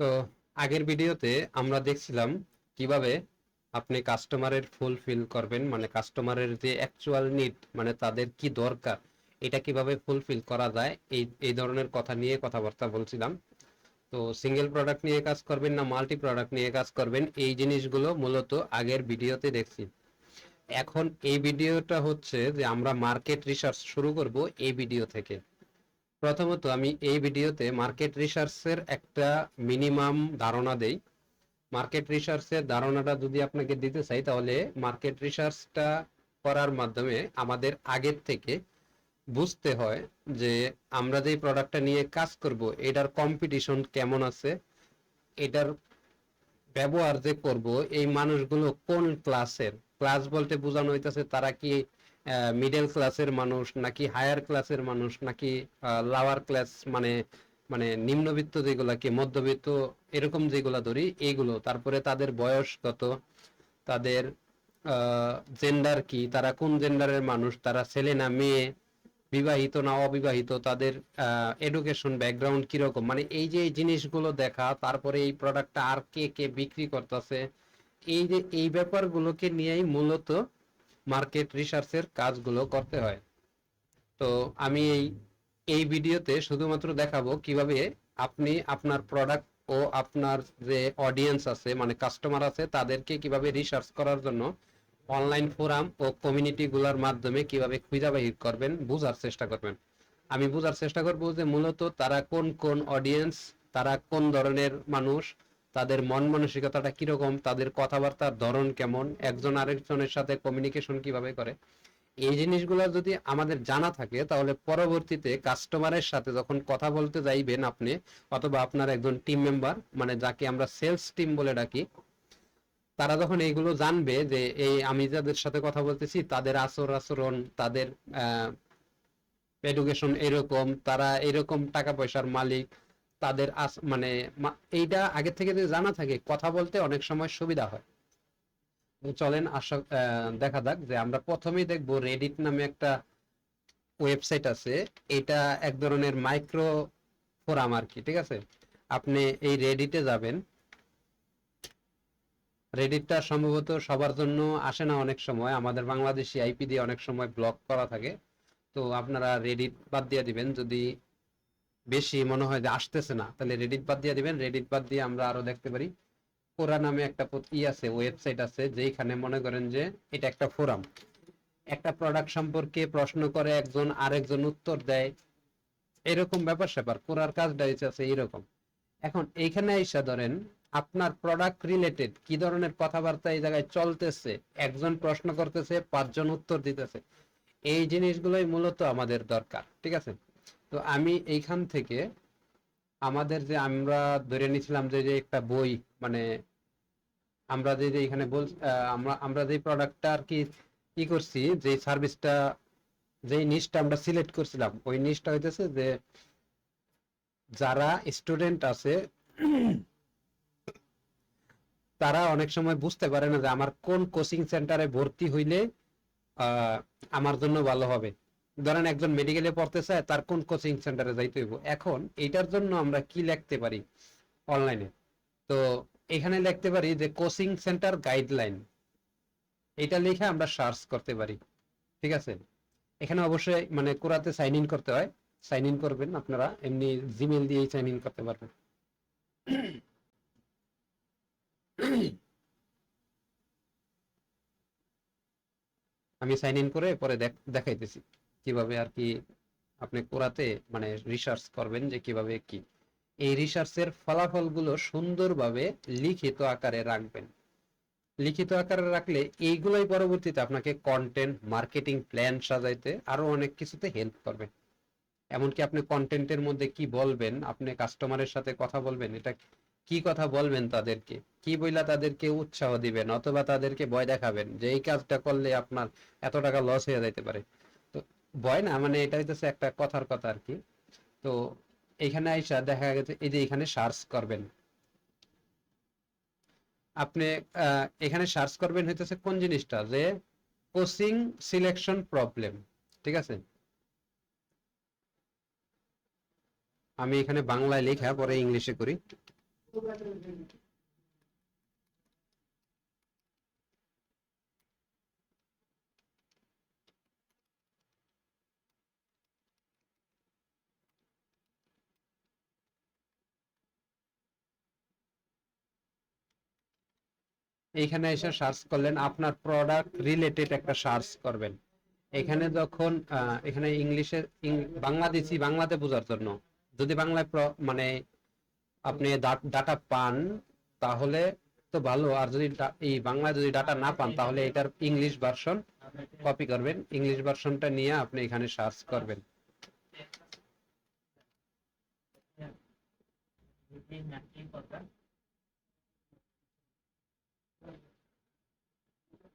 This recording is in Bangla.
তো আগের ভিডিওতে আমরা দেখছিলাম কীভাবে আপনি কাস্টমারের ফুলফিল করবেন মানে কাস্টমারের যে অ্যাকচুয়াল নিড মানে তাদের কি দরকার, এটা কীভাবে ফুলফিল করা যায়, এই এই ধরনের কথা নিয়ে কথাবার্তা বলছিলাম। তো সিঙ্গেল প্রোডাক্ট নিয়ে কাজ করবেন না মাল্টি প্রোডাক্ট নিয়ে কাজ করবেন, এই জিনিসগুলো মূলত আগের ভিডিওতে দেখছি। এখন এই ভিডিওটা হচ্ছে যে আমরা মার্কেট রিসার্চ শুরু করব এই ভিডিও থেকে। প্রথমত আমি এই ভিডিওতে মার্কেট রিসার্চের একটা মিনিমাম ধারণা দেই। মার্কেট রিসার্চের ধারণাটা যদি আপনাকে দিতে চাই, তাহলে মার্কেট রিসার্চটা করার মাধ্যমে আমাদের আগের থেকে বুঝতে হয় যে আমরা যে প্রোডাক্টটা নিয়ে কাজ করব, এটার কম্পিটিশন কেমন আছে, এটার ব্যবহার যে করব, এই মানুষগুলো কোন ক্লাসের ক্লাস বলতে বোঝানো হইতেছে তারা কি মিডল ক্লাসের মানুষ নাকি হায়ার ক্লাসের মানুষ নাকি লাওয়ার ক্লাস মানে মানে নিম্নবিত্ত যেগুলা কি মধ্যবিত্ত এরকম যেগুলা ধরি এইগুলো তারপরে তাদের বয়স কত? তাদের জেন্ডার কি? তারা কোন জেন্ডারের মানুষ? তারা ছেলে না মেয়ে? বিবাহিত না অবিবাহিত? তাদের এডুকেশন ব্যাকগ্রাউন্ড কীরকম? মানে এই যে এই জিনিসগুলো দেখা, তারপরে এই প্রোডাক্টটা আর কে কে বিক্রি করতেছে, এই যে এই ব্যাপারগুলোকে নিয়েই মূলত মার্কেট রিসার্চের কাজগুলো করতে হয়। তো আমি এই এই ভিডিওতে শুধুমাত্র দেখাবো কীভাবে আপনি আপনার প্রোডাক্ট ও আপনার যে অডিয়েন্স আছে মানে কাস্টমার আছে, তাদেরকে কীভাবে রিসার্চ করার জন্য অনলাইন ফোরাম ও কমিউনিটি গুলার মাধ্যমে কীভাবে খুঁজে বাহির করবেন, বোঝার চেষ্টা করবেন। আমি বোঝার চেষ্টা করব যে মূলত তারা কোন কোন অডিয়েন্স তারা কোন ধরনের মানুষ তাদের মন মানসিকতাটা কীরকম, তাদের কথাবার্তার ধরন কেমন, একজন আরেকজনের সাথে কমিউনিকেশন কীভাবে করে? এই জিনিসগুলো যদি আমাদের জানা থাকে, তাহলে পরবর্তীতে কাস্টমারের সাথে যখন কথা বলতে যাইবেন আপনি, অথবা আপনার একজন টিম মেম্বার মানে যাকে আমরা সেলস টিম বলে ডাকি, তারা যখন এইগুলো জানবে যে, এই আমি যাদের সাথে কথা বলতেছি, তাদের আচর আচরণ, তাদের এডুকেশন এরকম, তারা এরকম টাকা পয়সার মালিক তাদের মানে এইটা আগে থেকে যদি জানা থাকে, কথা বলতে অনেক সময় সুবিধা হয়। চলেন আশা দেখা যাক যে আমরা প্রথমেই দেখব রেডিট নামে একটা ওয়েবসাইট আছে। এটা এক ধরনের মাইক্রো ফোরাম আর কি, ঠিক আছে? আপনি এই রেডিটে যাবেন। রেডিটটা সম্ভবত সবার জন্য আসে না অনেক সময়। আমাদের বাংলাদেশি আইপি দিয়ে অনেক সময় ব্লক করা থাকে। তো আপনারা রেডিট বাদ দিয়ে দিবেন। যদি বেশি মনে হয় যে আসতেছে না। তাহলে রেডিট বাদ দিয়ে দিবেন। রেডিট বাদ দিয়ে আমরা আরও দেখতে পারি। কোরা নামে একটা ই আছে ওয়েবসাইট আছে যেখানে মনে করেন যে এটা একটা ফোরাম একটা প্রোডাক্ট সম্পর্কে প্রশ্ন করে একজন, আরেকজন উত্তর দেয়। এরকম ব্যাপার স্যাপার। কোরার কাজটা আছে এইরকম। এখন এইখানে এসে ধরেন, আপনার প্রোডাক্ট রিলেটেড কি ধরনের কথাবার্তা এই জায়গায় চলতেছে? একজন প্রশ্ন করতেছে, পাঁচজন উত্তর দিতেছে। এই জিনিসগুলোই মূলত আমাদের দরকার, ঠিক আছে? তো আমি এইখান থেকে আমাদের যে আমরা ধরে নিয়েছিলাম যে একটা বই মানে আমরা যে এখানে বল আমরা আমরা যে প্রোডাক্টটা আর কি ই করছি, যে সার্ভিসটা যে নিশটা আমরা সিলেক্ট করছিলাম, ওই নিশটা হইতেছে যে যারা স্টুডেন্ট আছে, তারা অনেক সময় বুঝতে পারে না যে আমার কোন কোচিং সেন্টারে ভর্তি হইলে আমার জন্য ভালো হবে। ধরেন একজন মেডিকেলে পড়তে চায় তার কোন কোচিং সেন্টারে যাইতে হইব? এখন এটার জন্য আমরা কি লিখতে পারি অনলাইনে তো এখানে লিখতে পারি যে কোচিং সেন্টার গাইডলাইন এটা লিখে আমরা সার্চ করতে পারি। ঠিক আছে? এখানে অবশ্যই মানে কোরাতে সাইন ইন করতে হয়। সাইন ইন করবেন আপনারা। এমনি জিমেল দিয়েই সাইন ইন করতে পারবেন। আমি সাইন ইন করে পরে দেখাইতেছি। কীভাবে আর কি আপনি কোরাতে মানে রিসার্চ করবেন যে কীভাবে কি। এই রিসার্চের ফলাফলগুলো সুন্দরভাবে লিখিত আকারে রাখবেন। লিখিত আকারে রাখলে এইগুলোই পরবর্তীতে আপনাকে কন্টেন্ট মার্কেটিং প্ল্যান সাজাইতে আরও অনেক কিছুতে হেল্প করবে। এমনকি আপনি কন্টেন্টের মধ্যে কি বলবেন, আপনি কাস্টমারের সাথে কথা বলবেন, এটা কি কথা বলবেন তাদেরকে, কি বইলা তাদেরকে উৎসাহ দিবেন, অথবা তাদেরকে ভয় দেখাবেন যে এই কাজটা করলে আপনার এত টাকা লস হয়ে যাইতে পারে। ভয় না মানে এটা হইতেছে একটা কথার কথা আর কি তো এখানে আইসা দেখা গেছে, এই যে এখানে সার্চ করবেন। আপনি এখানে সার্চ করবেন হইতেছে কোন জিনিসটা? যে কোচিং সিলেকশন প্রবলেম, ঠিক আছে? আমি এখানে বাংলায় লেখা, পরে ইংলিশে করি। এইখানে এসে সার্চ করলেন আপনার প্রোডাক্ট রিলেটেড একটা সার্চ করবেন। এখানে যখন এখানে ইংলিশে বাংলাদেশি, বাংলাতে বোঝার জন্য। যদি বাংলায় মানে আপনি ডাটা পান, তাহলে তো ভালো। আর যদি এই বাংলায় যদি ডাটা না পান, তাহলে এটার ইংলিশ ভার্সন কপি করবেন। ইংলিশ ভার্সনটা নিয়ে আপনি এখানে সার্চ করবেন।